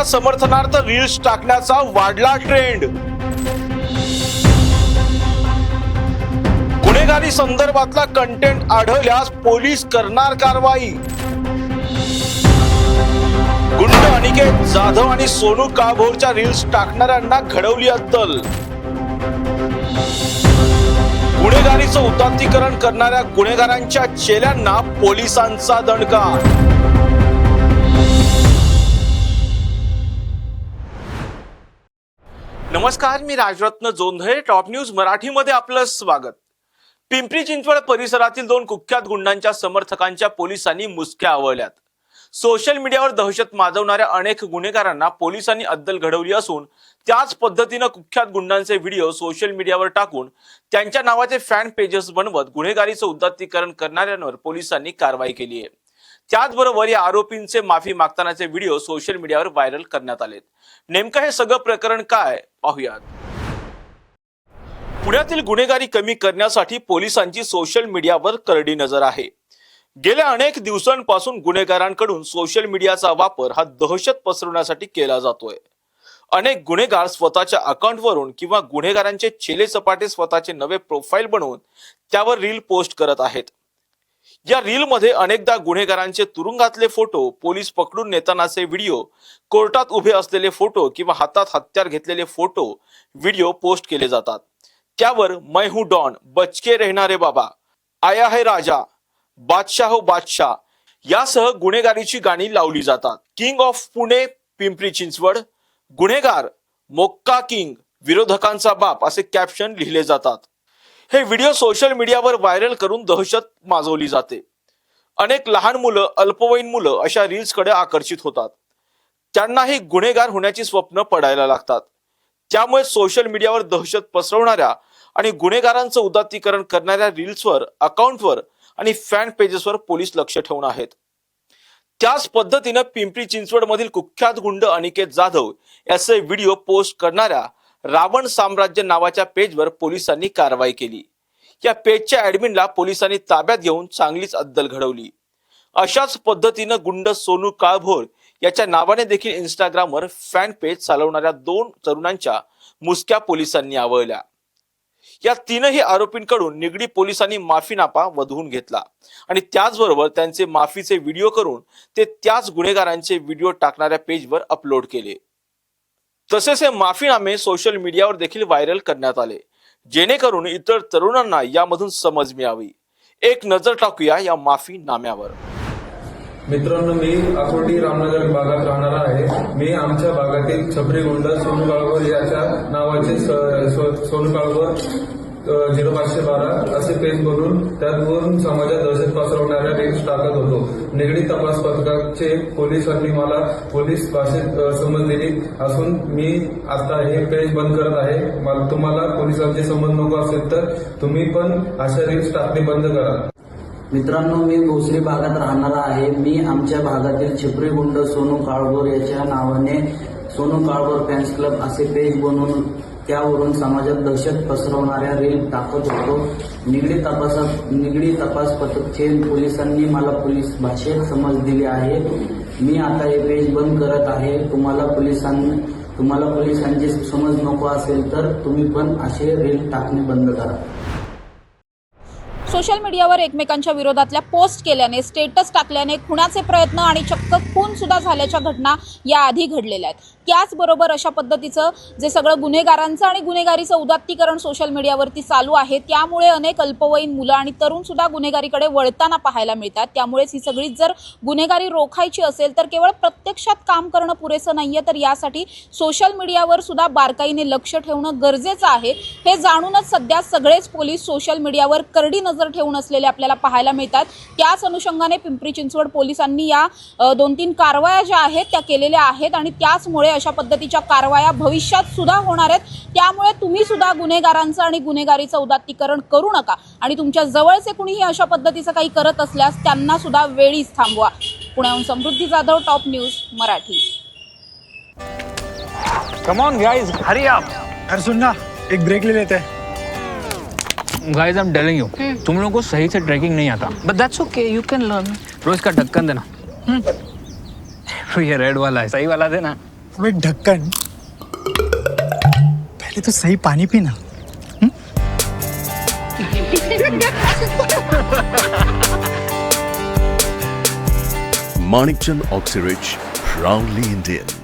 मोदींच्या समर्थनार्थ रील्स टाकण्याचा वाढला ट्रेंड गुन्हेगारी संदर्भातला कंटेंट आढळल्यास पोलीस करणार कारवाई. गुंड अनिकेत जाधव आणि सोनू काभोरच्या रील्स टाकणाऱ्यांना घडवली अत्तल गुन्हेगारीचं उदात्तीकरण करणाऱ्या गुन्हेगारांच्या चेल्यांना पोलिसांचा दणका. नमस्कार मी राजरत्न जोंधळे टॉप न्यूज मराठीमध्ये आपलं स्वागत. पिंपरी चिंचवड परिसरातील दोन कुख्यात गुंडांच्या समर्थकांच्या पोलिसांनी मुसक्या आवळल्यात. सोशल मीडियावर दहशत माजवणाऱ्या अनेक गुन्हेगारांना पोलिसांनी अद्दल घडवली असून त्याच पद्धतीनं कुख्यात गुंडांचे व्हिडिओ सोशल मीडियावर टाकून त्यांच्या नावाचे फॅन पेजेस बनवत गुन्हेगारीचं उदात्तीकरण करणाऱ्यांवर पोलिसांनी कारवाई केली आहे. त्याचबरोबर या आरोपींचे माफी मागतानाचे व्हिडिओ सोशल मीडियावर व्हायरल करण्यात आले नेमकं हे सगळं प्रकरण काय? पाहुयात. पुण्यातील गुन्हेगारी कमी करण्यासाठी पोलिसांची सोशल मीडियावर करडी नजर आहे. गेल्या अनेक दिवसांपासून गुन्हेगारांकडून सोशल मीडियाचा वापर हा दहशत पसरवण्यासाठी केला जातोय. अनेक गुन्हेगार स्वतःच्या अकाउंटवरून किंवा गुन्हेगारांचे चेले चपाटे स्वतःचे नवे प्रोफाईल बनवून त्यावर रील पोस्ट करत आहेत. या रीलमध्ये अनेकदा गुन्हेगारांचे तुरुंगातले फोटो पोलीस पकडून नेतानाचे व्हिडिओ कोर्टात उभे असलेले फोटो किंवा हातात हत्यार घेतलेले फोटो व्हिडिओ पोस्ट केले जातात. त्यावर मै हूं डॉन बचके रहणारे बाबा आया है राजा बादशाह हो बादशाह यासह गुन्हेगारीची गाणी लावली जातात. किंग ऑफ पुणे पिंपरी चिंचवड गुन्हेगार मोक्का किंग विरोधकांचा बाप असे कॅप्शन लिहिले जातात. हे व्हिडिओ सोशल मीडियावर व्हायरल करून दहशत माजवली जाते. अनेक लहान मुलं अल्पवयीन मुलं अशा रील्सकडे आकर्षित होतात. त्यांनाही गुन्हेगार होण्याची स्वप्न पडायला लागतात. त्यामुळे सोशल मीडियावर दहशत पसरवणाऱ्या आणि गुन्हेगारांचं उदात्तीकरण करणाऱ्या रील्सवर अकाउंटवर आणि फॅन पेजेसवर पोलीस लक्ष ठेवून आहेत. त्याच पद्धतीनं पिंपरी चिंचवडमधील कुख्यात गुंड अनिकेत जाधव याचे व्हिडिओ पोस्ट करणाऱ्या रावण साम्राज्य नावाच्या पेजवर पोलिसांनी कारवाई केली. या पेजच्या ऍडमिनला पोलिसांनी ताब्यात घेऊन चांगलीच अद्दल घडवली. अशाच पद्धतीनं गुंड सोनू काळभोर याच्या नावाने देखील इंस्टाग्रामवर फॅन पेज चालवणाऱ्या दोन तरुणांच्या मुसक्या पोलिसांनी आवळल्या. या तीनही आरोपींकडून निगडी पोलिसांनी माफीनापा वधवून घेतला आणि त्याचबरोबर त्यांचे माफीचे व्हिडिओ करून ते त्याच गुन्हेगारांचे व्हिडिओ टाकणाऱ्या पेजवर अपलोड केले. तसेच हे माफीनामे सोशल मीडियावर देखील व्हायरल करण्यात आले. जेणेकरून इतर तरुणांना यामधून समज मिळावी. एक नजर टाकूया या माफी नाम्यावर मित्रांनो मी आकोटी रामनगर भागात राहणारा आहे. मी आमच्या भागातील छपरी गुंड सोनू काळवर याच्या नावाचे सोनू काळवर झिरो पाचशे बारा असे पेज बनवून त्यातून समाजात दहशत पसरवणाऱ्या रील्स टाकत होतो. निगडीत तपास पथकाचे पोलिसांनी मला पोलीस भाषेत अ, समज दिली असून मी आता हे पेज बंद करत आहे. मला तुम्हाला पोलिसांचे संबंध नको असेल तर तुम्ही पण अशा रील्स टाकणे बंद करा. मित्रांनो मी भोसरी भागात राहणारा आहे. मी आमच्या भागातील छिपरी गुंड सोनू काळभोर याच्या नावाने सोनू काळभोर फॅन्स क्लब असे पेज बनवून त्यावरून समाजात दहशत पसरवणाऱ्या रील टाकत होतो. निगडी तपासात निगडी तपास पथकचे पोलिसांनी मला पोलीस भाषेत समज दिली आहे. मी आता हे पेज बंद करत आहे. तुम्हाला पोलिसांनी तुम्हाला पोलिसांची समज नको असेल तर तुम्ही पण असे रील टाकणे बंद करा. सोशल मीडियावर एकमेकांच्या विरोधातल्या पोस्ट केल्याने स्टेटस टाकल्याने खुनाचे प्रयत्न आणि चक्क खून सुद्धा झाल्याच्या घटना याआधी घडलेल्या आहेत. त्याचबरोबर अशा पद्धतीचं जे सगळं गुन्हेगारांचं आणि गुन्हेगारीचं उदात्तीकरण सोशल मीडियावरती चालू आहे त्यामुळे अनेक अल्पवयीन मुलं आणि तरुण सुद्धा गुन्हेगारीकडे वळताना पाहायला मिळतात. त्यामुळेच ही सगळी जर गुन्हेगारी रोखायची असेल तर केवळ प्रत्यक्षात काम करणं पुरेसं नाहीये. तर यासाठी सोशल मीडियावर सुद्धा बारकाईने लक्ष ठेवणं गरजेचं आहे. हे जाणूनच सध्या सगळेच पोलीस सोशल मीडियावर करडी नजर ठेवून असलेले आपल्याला पाहायला मिळतात. त्याच अनुषंगाने पिंपरी चिंचवड पोलिसांनी या दोन तीन कारवाया ज्या आहेत त्या केलेल्या आहेत आणि त्याचमुळे अशा पद्धतीच्या कारवाया भविष्यात सुद्धा होणार आहेत. त्यामुळे तुम्ही सुद्धा गुन्हेगारांचं आणि गुन्हेगारीचं उदात्तीकरण करू नका. आणि तुमच्या जवळचे कुणीही अशा पद्धतीचं काही करत असल्यास त्यांना सुद्धा वेळीच थांबवा. पुण्याहून Samruddhi Jadhav top news Marathi. Come on guys Hari आप यार सुन ना एक ब्रेक ले लेते. हैं guys I am telling you तुम लोगों को सही से ट्रैकिंग नहीं आता. But that's okay you can learn रोज का ढक्कन देना. ये रेड वाला है सही वाला देना. अबे ढक्कन पहले तो सही पानी पीना Manikchand Oxyrich, proudly Indian.